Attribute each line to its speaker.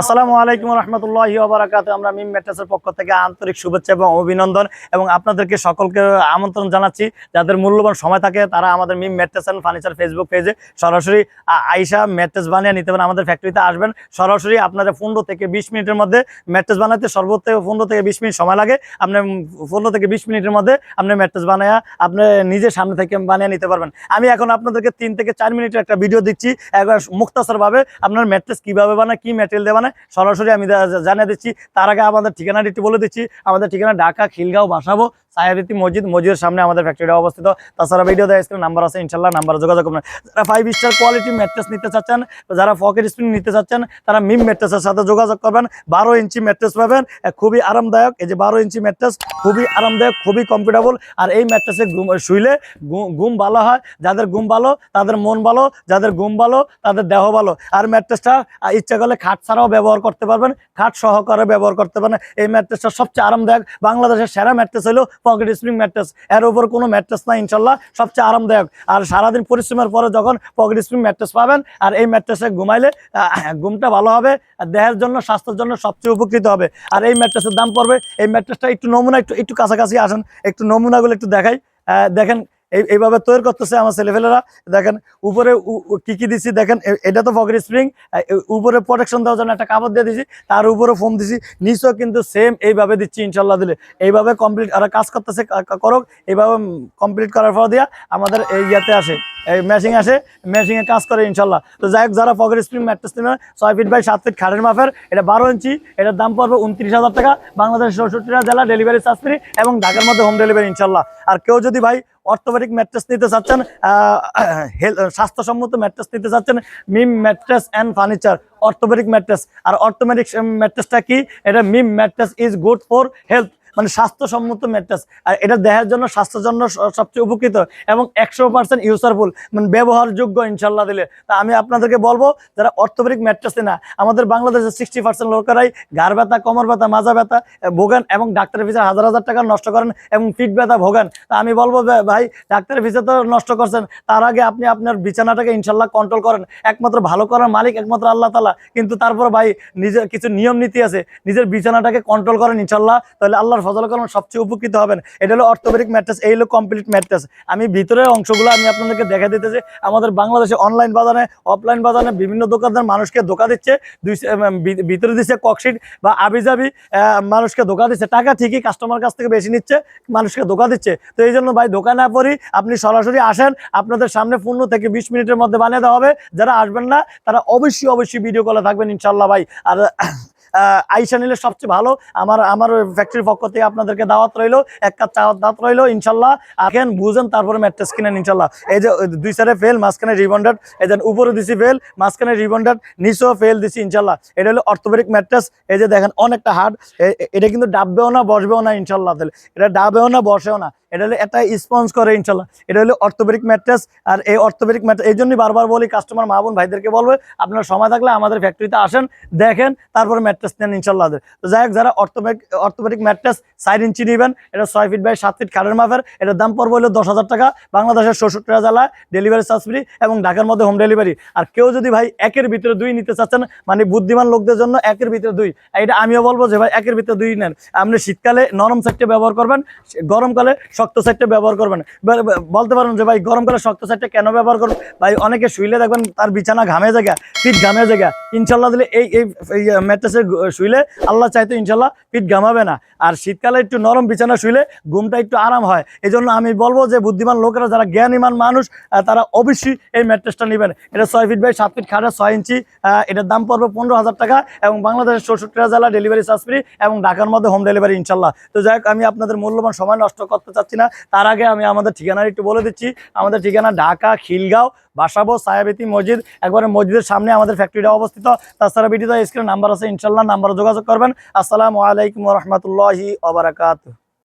Speaker 1: আসসালামু আলাইকুম রহমতুল্লাহ বারাকাত আমরা মিম ম্যাট্রাসের পক্ষ থেকে আন্তরিক শুভেচ্ছা এবং অভিনন্দন এবং আপনাদেরকে সকলকে আমন্ত্রণ জানাচ্ছি। যাদের মূল্যবান সময় থাকে, তারা আমাদের Meem mattress and furniture Facebook পেজে সরাসরি আইসা ম্যাট্রেস বানিয়ে নিতে পারেন। আমাদের ফ্যাক্টরিতে আসবেন। সরাসরি আপনাদের পনেরো থেকে বিশ মিনিটের মধ্যে ম্যাট্রেস বানাতে সর্বোচ্চ পনেরো থেকে বিশ মিনিট সময় লাগে। আপনি পনেরো থেকে বিশ মিনিটের মধ্যে আপনি ম্যাট্রেস বানায়া আপনি নিজে সামনে থেকে বানিয়ে নিতে পারবেন। আমি এখন আপনাদেরকে তিন থেকে চার মিনিটের একটা ভিডিও দিচ্ছি। একবার মুক্তাসর ভাবে আপনার ম্যাট্রেস কীভাবে বানায়, কি ম্যাটেরিয়াল দিয়ে বানায় সরাসরি আমি জানিয়ে দিচ্ছি, তার আগে আমাদের ঠিকানাটি একটু বলে দিচ্ছি। আমাদের ঠিকানা ঢাকা খিলগাঁও বাসাবো। সায়াবিতি মসজিদ, মসজিদের সামনে আমাদের ফ্যাক্টরিটা অবস্থিত। তাছাড়া ভিডিও দেয় স্ক্রিন নাম্বার আছে, ইনশাল্লাহ নাম্বার যোগাযোগ করবেন। যারা ফাইভ স্টার কোয়ালিটি ম্যাট্রেস নিতে চাচ্ছেন, যারা পকেট স্প্রিং নিতে চাচ্ছেন, তারা মিম ম্যাট্রেসের সাথে যোগাযোগ করবেন। বারো ইঞ্চি ম্যাট্রেস পাবেন খুবই আরামদায়ক। এই যে বারো ইঞ্চি ম্যাট্রেস খুবই আরামদায়ক, খুবই কমফোর্টেবল আর এই ম্যাট্রেসে ঘুম, শুইলে ঘুম ভালো হয়। যাদের ঘুম ভালো, তাদের মন ভালো, যাদের ঘুম ভালো, তাদের দেহ ভালো। আর ম্যাট্রেসটা ইচ্ছা করলে খাট ছাড়াও ব্যবহার করতে পারবেন, খাট সহকারে ব্যবহার করতে পারেন এই ম্যাট্রেসটা সবচেয়ে আরামদায়ক, বাংলাদেশের সেরা ম্যাট্রেস হলো পকেট স্প্রিং ম্যাট্রেস এর উপর কোনো ম্যাট্রেস না ইনশাল্লাহ, সবচেয়ে আরামদায়ক। আর সারাদিন পরিশ্রমের পরে যখন পকেট স্প্রিং ম্যাট্রেস পাবেন, আর এই ম্যাট্রেসে ঘুমাইলে ঘুমটা ভালো হবে, আর দেহের জন্য, স্বাস্থ্যের জন্য সবচেয়ে উপকৃত হবে। আর এই ম্যাট্রেসের দাম পড়বে, এই ম্যাট্রেসটা একটু নমুনা, একটু একটু কাছাকাছি আসেন, একটু নমুনাগুলো একটু দেখাই। দেখেন এইভাবে তৈরি করতেছে আমার ছেলেপেলেরা। দেখেন, উপরে কি কি দিছি, দেখেন এটা তো পকেট স্প্রিং উপরে প্রোটেকশন দেওয়ার জন্য একটা কাপড় দিয়ে দিছি, তার উপরে ফোম দিছি, নিচেও কিন্তু সেম এইভাবে দিচ্ছি ইনশাল্লাহ দিলে। এইভাবে কমপ্লিট আর কাজ করতেছে, কা- কা- এইভাবে কমপ্লিট করার পর দিয়া আমাদের এই ইয়াতে আসে, এই মেশিং আসে এ কাজ করে ইনশাল্লাহ তো যাই হোক, যারা পকেট স্প্রিং ম্যাট্রেস নেবেন, ছয় ফিট বাই সাত ফিট খাটের মাফের এটা বারো ইঞ্চি, এটার দাম পড়বে উনত্রিশ হাজার টাকা। বাংলাদেশের চৌষট্টিটা জেলা ডেলিভারি চার্জ ফ্রি এবং ঢাকার মধ্যে হোম ডেলিভারি ইনশাল্লাহ আর কেউ যদি ভাই অর্থোপেডিক ম্যাট্রেস নিতে চাচ্ছেন স্বাস্থ্যসম্মত ম্যাট্রেস নিতে চাচ্ছেন Meem mattress and furniture, orthopaedic mattress. আর অর্থোমেটিক ম্যাট্রেসটা কি? এটা Meem mattress is good for health. মানে স্বাস্থ্যসম্মত ম্যাট্রেস। আর এটা দেহের জন্য, স্বাস্থ্যের জন্য সবচেয়ে উপকৃত এবং একশো পার্সেন্ট ইউজারফুল মানে ব্যবহারযোগ্য ইনশাল্লাহ দিলে। তা আমি আপনাদেরকে বলব, যারা অর্থোপেডিক ম্যাট্রেস না, আমাদের বাংলাদেশে সিক্সটি পার্সেন্ট লোকেরাই ঘাড় ব্যথা, কোমর ব্যথা, মাজা ব্যথা ভোগান এবং ডাক্তারের ফিসে হাজার হাজার টাকা নষ্ট করেন এবং পিঠ ব্যথা, ভোগান। তা আমি বলব ভাই, ডাক্তারের ফিসে তো নষ্ট করছেন, তার আগে আপনি আপনার বিছানাটাকে ইনশাল্লাহ কন্ট্রোল করেন। একমাত্র ভালো করার মালিক একমাত্র আল্লাহ তালা কিন্তু তারপর ভাই নিজের কিছু নিয়ম নীতি আছে, নিজের বিছানাটাকে কন্ট্রোল করেন ইনশাল্লাহ তাহলে আল্লাহর ফজল করেন সবচেয়ে উপকৃত হবেন। এটা হলো অর্থোপেডিক ম্যাট্রেস, এই হলো কমপ্লিট ম্যাট্রেস। আমি ভিতরের অংশগুলো আমি আপনাদেরকে দেখা দিতেছি। আমাদের বাংলাদেশে অনলাইন বাজারে, অফলাইন বাজারে বিভিন্ন দোকানদার মানুষকে ধোকা দিচ্ছে। দুই ভিতরে দিচ্ছে ককশিট বা আবিজাবি মানুষকে ধোকা দিচ্ছে। টাকা ঠিকই কাস্টমার কাছ থেকে বেশি নিচ্ছে, মানুষকে ধোকা দিচ্ছে। তো এই জন্য ভাই, ধোকা না পড়ি আপনি সরাসরি আসেন। আপনাদের সামনে পনেরো থেকে বিশ মিনিটের মধ্যে বানিয়ে দেওয়া হবে। যারা আসবেন না, তারা অবশ্যই অবশ্যই ভিডিও কলে থাকবেন ইনশাল্লাহ ভাই। আর আইসা নিলে সবচেয়ে ভালো। আমার আমার ফ্যাক্টরির পক্ষ থেকে আপনাদেরকে দাওয়াত রইল, এক কাপ চাওয়াত দাওয়াত রইল, ইনশাল্লাহ। আখেন বুঝেন, তারপরে ম্যাট্রেস কিনেন, ইনশাল্লাহ। এই যে দুই সাইডে ফেল মাঝখানে রিবন্ডেড এই যে উপরে দিছি ফেল মাঝখানে রিবন্ডেড নিচেও ফেল দিছি, ইনশাল্লাহ। এটা হলো অর্থোপেডিক ম্যাট্রেস এই যে দেখেন, অনেকটা হার্ড এটা কিন্তু ডাববেও না, বসবেও না, ইনশাল্লাহ, তাহলে। এটা ডাবেও না, বসেও না। এটা হলো একটা স্পঞ্জ করে, ইনশাল্লাহ। এটা হলো অর্থোপেডিক ম্যাট্রেস আর এই অর্থোপেডিক ম্যাট্রেস এই জন্যই বারবার বলি কাস্টমার মা বোন ভাইদেরকে বলবে, আপনার সময় থাকলে আমাদের ফ্যাক্টরিতে আসেন, দেখেন, তারপরে ম্যাট্রেস নেন ইনশাল্লাহ তো যাই হোক, যারা অর্থোপেডিক ম্যাট্রেস চার ইঞ্চি নেবেন, এটা ছয় ফিট বাই সাত ফিট খাটের মাপের, এটার দাম পড়বে হলো দশ হাজার টাকা, বাংলাদেশের চৌষট্টিটা জেলায় ডেলিভারি চার্জ ফ্রি এবং ঢাকার মধ্যে হোম ডেলিভারি। আর কেউ যদি ভাই একের ভিতরে দুই নিতে চাচ্ছেন মানে বুদ্ধিমান লোকদের জন্য একের ভিতরে দুই এটা আমিও বলব যে ভাই একের ভিতরে দুই নেন। আপনি শীতকালে নরম সাইডটা ব্যবহার করবেন, গরমকালে শক্ত সাইডটা ব্যবহার করবেন। বলতে পারেন যে ভাই গরমকালে শক্ত সাইডটা কেন ব্যবহার করবেন? ভাই অনেকে শুইলে দেখবেন তার বিছানা ঘামে জায়গা, পিঠ ঘামে জায়গা। ইনশাল্লাহ দিলে এই এই ম্যাট্রেসে শুইলে আল্লাহ চাইতো ইনশাল্লাহ পিঠ ঘামাবে না। আর শীতকালে একটু নরম বিছানা শুইলে ঘুমটা একটু আরাম হয়। এই আমি বলব যে বুদ্ধিমান লোকেরা, যারা জ্ঞানীমান মানুষ তারা অবশ্যই এই ম্যাট্রেসটা নেবেন। এটা ছয় ফিট বাই সাত ফিট খাটে ছয় ইঞ্চি। এটার দাম পড়বে পনেরো হাজার টাকা এবং বাংলাদেশের চৌষট্টিটা জেলা ডেলিভারি চার্জ ফ্রি এবং ঢাকার মধ্যে হোম ডেলিভারি ইনশাল্লাহ। তো যাই আমি আপনাদের মূল্যবান সময় নষ্ট করতে চাচ্ছি না। তার আগে আমি আমাদের ঠিকানা একটু বলে দিচ্ছি। আমাদের ঠিকানা ঢাকা, খিলগাঁও, বাসাবো, সায়াবেতি মসজিদ। একবারে মসজিদের সামনে আমাদের ফ্যাক্টরিটা অবস্থিত। তাছাড়া ভিডিওতে স্ক্রিনে নাম্বার আছে, ইনশাল্লাহ নাম্বারে যোগাযোগ করবেন। আসসালামু আলাইকুম রহমতুল্লাহি ওবরাকাত